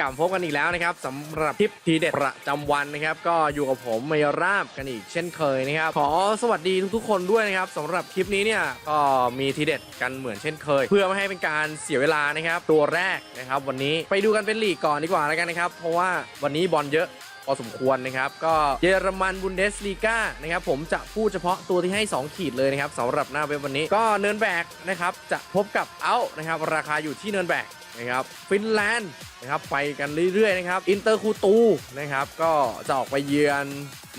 กลับพบกันอีกแล้วนะครับสำหรับทิปทีเด็ดประจำวันนะครับ ก็อยู่กับผมเมยราบกันอีกเช่นเคยนะครับ ขอสวัสดีทุกๆคนด้วยนะครับสำหรับคลิปนี้เนี่ยก็มีทีเด็ดกันเหมือนเช่นเคย เพื่อไม่ให้เป็นการเสียเวลานะครับ ตัวแรกนะครับ วันนี้ไปดูกันเป็นลีกก่อนดีกว่าแล้วกันนะครับ เพราะว่าวันนี้บอลเยอะ อสมควรนะครับ ก็เยอรมันบุนเดสลีกานะครับผมจะพูดเฉพาะตัวที่ให้ 2 ขีดเลยนะครับสำหรับหน้าเว็บวันนี้ ก็เนินแบกนะครับจะพบกับเอานะครับราคาอยู่ที่เนินแบกนะครับฟินแลนด์นะครับไปกันเรื่อยๆนะครับอินเตอร์คูตูนะครับก็จะออกไปเยือน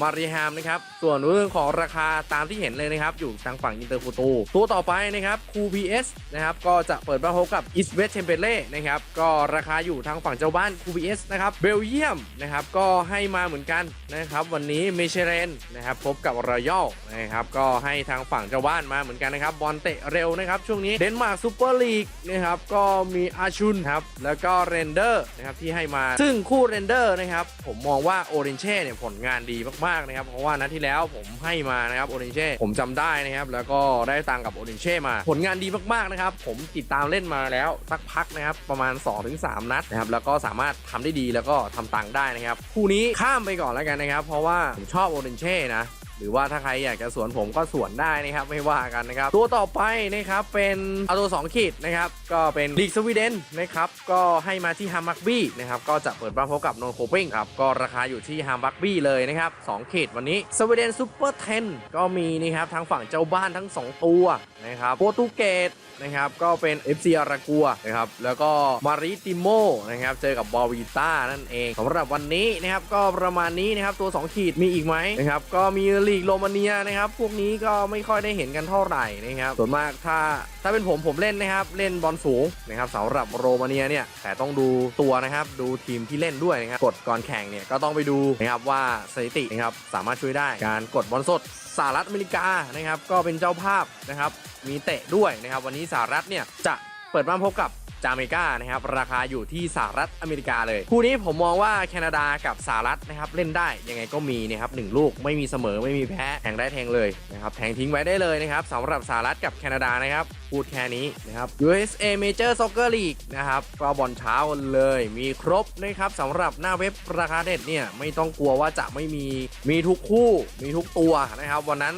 มาริฮามนะครับ ส่วนเรื่องของราคาตามที่เห็นเลยนะครับ อยู่ทางฝั่งอินเตอร์คูตูตัวต่อไปนะครับคูพีเอสนะครับ ก็จะเปิดบ้านพบกับอิสเวสเทมเปเล่นะครับ ก็ราคาอยู่ทางฝั่งเจ้าบ้านคูพีเอสนะครับ เบลเยียมนะครับ ก็ให้มาเหมือนกันนะครับ วันนี้เมเชเรนนะครับ พบกับรอยัลนะครับ ก็ให้ทางฝั่งเจ้าบ้านมาเหมือนกันนะครับ บอลเตะเร็วนะครับช่วงนี้ เดนมาร์กซูเปอร์ลีกนะครับ ก็มีอาชุนครับ แล้วก็เรนเดอร์นะครับที่ให้มา ซึ่งคู่เรนเดอร์นะครับ ผมมองว่าโอเรนเช่เนี่ยผลงานดีมากๆนะครับ เพราะว่านัดที่แล้วผมให้มานะครับโอเรนเช่ผมจำได้นะครับ แล้วก็ได้ตังกับโอเรนเช่มา ผลงานดีมากๆนะครับ ผมติดตามเล่นมาแล้วสักพักนะครับ ประมาณ 2-3 นัดนะครับ แล้วก็สามารถทำได้ดีแล้วก็ทำตังได้นะครับ คู่นี้ข้ามไปก่อนแล้วกันนะครับ เพราะว่าผมชอบโอเรนเช่นะ หรือว่าถ้าใครอยากจะสวนผมก็สวนได้นะครับไม่ว่ากันนะครับตัวต่อไปนะครับเป็นเอาตัว2ขีดนะครับก็เป็นลีกสวีเดนนะครับก็ให้มาที่ฮามักบี้นะครับก็จะเปิดบ้านพบกับโนโคปิงครับก็ราคาอยู่ที่ฮามักบี้เลยนะครับ2ขีดวันนี้สวีเดนซูเปอร์เทนก็มีนะครับทั้งฝั่งเจ้าบ้านทั้ง 2 ตัวนะครับโปรตุเกสนะครับก็เป็น FC อารากัวนะครับแล้วก็มาริติโมนะครับเจอกับบอวิต้านั่นเองสำหรับวันนี้นะครับก็ประมาณนี้นะครับตัว 2 ขีดมีอีกไหมนะครับก็มีลีกโรมาเนียนะครับ พวกนี้ก็ไม่ค่อยได้เห็นกันเท่าไหร่นะครับ ส่วนมากถ้าถ้าเป็นผมผมเล่นนะครับ เล่นบอลสูงนะครับสำหรับโรมาเนียเนี่ยแต่ต้องดูตัวนะครับ ดูทีมที่เล่นด้วยนะครับกดก่อนแข่งเนี่ยก็ต้องไปดูนะครับว่าสถิตินะครับสามารถช่วยได้การกดบอลสดสหรัฐอเมริกานะครับ ก็เป็นเจ้าภาพนะครับ มีเตะด้วยนะครับ วันนี้สหรัฐเนี่ยจะ เปิดบ้านพบกับจาเมกานะครับราคาอยู่ที่สหรัฐอเมริกาเลย คู่นี้ผมมองว่าแคนาดากับสหรัฐนะครับเล่นได้ยังไงก็มีนะครับหนึ่งลูกไม่มีเสมอไม่มีแพ้แทงได้แทงเลยนะครับแทงทิ้งไว้ได้เลยนะครับสำหรับสหรัฐกับแคนาดานะครับพูดแค่นี้นะครับ USA Major Soccer League นะครับก็บอลเช้าเลยมีครบนะครับสำหรับหน้าเว็บราคาเด็ดเนี่ยไม่ต้องกลัวว่าจะไม่มีมีทุกคู่มีทุกตัวนะครับ วันนั้น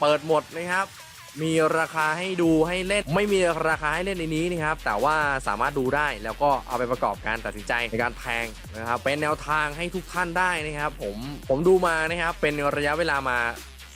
เปิดหมดนะครับ มีราคาให้ดูให้เล่น ไม่มีราคาให้เล่นในนี้นะครับ แต่ว่าสามารถดูได้แล้วก็เอาไปประกอบการตัดสินใจในการแทงนะครับ เป็นแนวทางให้ทุกท่านได้นะครับ ผมผมดูมานะครับ เป็นระยะเวลามา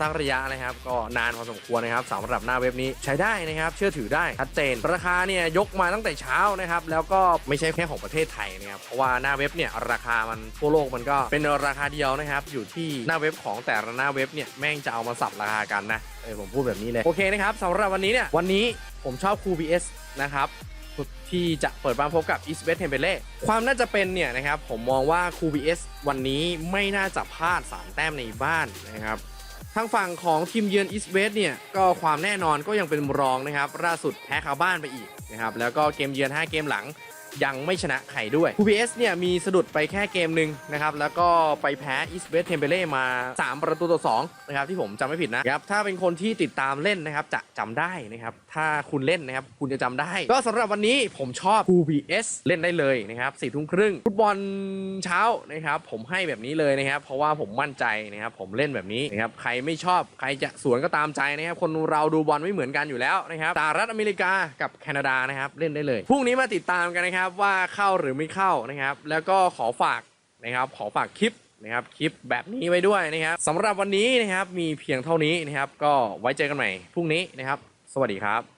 สักระยะนะครับ ก็นานพอสมควรนะครับสำหรับหน้าเว็บนี้ใช้ได้นะครับ เชื่อถือได้ชัดเจน ราคาเนี่ยยกมาตั้งแต่เช้านะครับ แล้วก็ไม่ใช่แค่ของประเทศไทยนะครับเพราะว่าหน้าเว็บเนี่ยราคามันทั่วโลกมันก็เป็นราคาเดียวนะครับ อยู่ที่หน้าเว็บของแต่ละหน้าเว็บเนี่ยแม่งจะเอามาสับราคากันนะเออผมพูดแบบนี้เลยโอเคนะครับสำหรับวันนี้เนี่ยวันนี้ผมชอบ QBS นะครับที่จะเปิดบ้านพบกับ East West t e m p e l e ความน่าจะเป็นเนี่ยนะครับผมมองว่า QBS วันนี้ไม่น่าจะพลาด3แต้มในบ้านนะครับางฝั่งของทีมเยือนอีสเวสเนี่ยก็ความแน่นอนก็ยังเป็นรองนะครับล่าสุดแพ้คาบ้านไปอีกนะครับแล้วก็เกมเยือน 5 เกมหลัง ยังไม่ชนะใครด้วย QBS เนี่ยมีสะดุดไปแค่เกมหนึ่งนะครับ แล้วก็ไปแพ้ East West t e m p e l e มา 3 ประตูต่อ2นะครับที่ผมจำไม่ผิดนะครับ ถ้าเป็นคนที่ติดตามเล่นนะครับ จะจำได้นะครับ ถ้าคุณเล่นนะครับ คุณจะจำได้ ก็สำหรับวันนี้ผมชอบ QBS เล่นได้เลยนะครับสี่ทุ่มครึ่งฟุตบอลเช้านะครับผมให้แบบนี้เลยนะครับ เพราะว่าผมมั่นใจนะครับผมเล่นแบบนี้นะครับใครไม่ชอบใครจะสวนก็ตามใจนะครับคนเราดูบอลไม่เหมือนกันอยู่แล้วนะครับสหรัฐอเมริกากับแคนาดานะครับเล่นได้เลยพรุ่งนี้มาติดตามกันนะครับว่าเข้าหรือไม่เข้านะครับ แล้วก็ขอฝากนะครับขอฝากคลิปนะครับคลิปแบบนี้ไว้ด้วยนะครับสำหรับวันนี้นะครับมีเพียงเท่านี้นะครับ ก็ไว้เจอกันใหม่พรุ่งนี้นะครับ สวัสดีครับ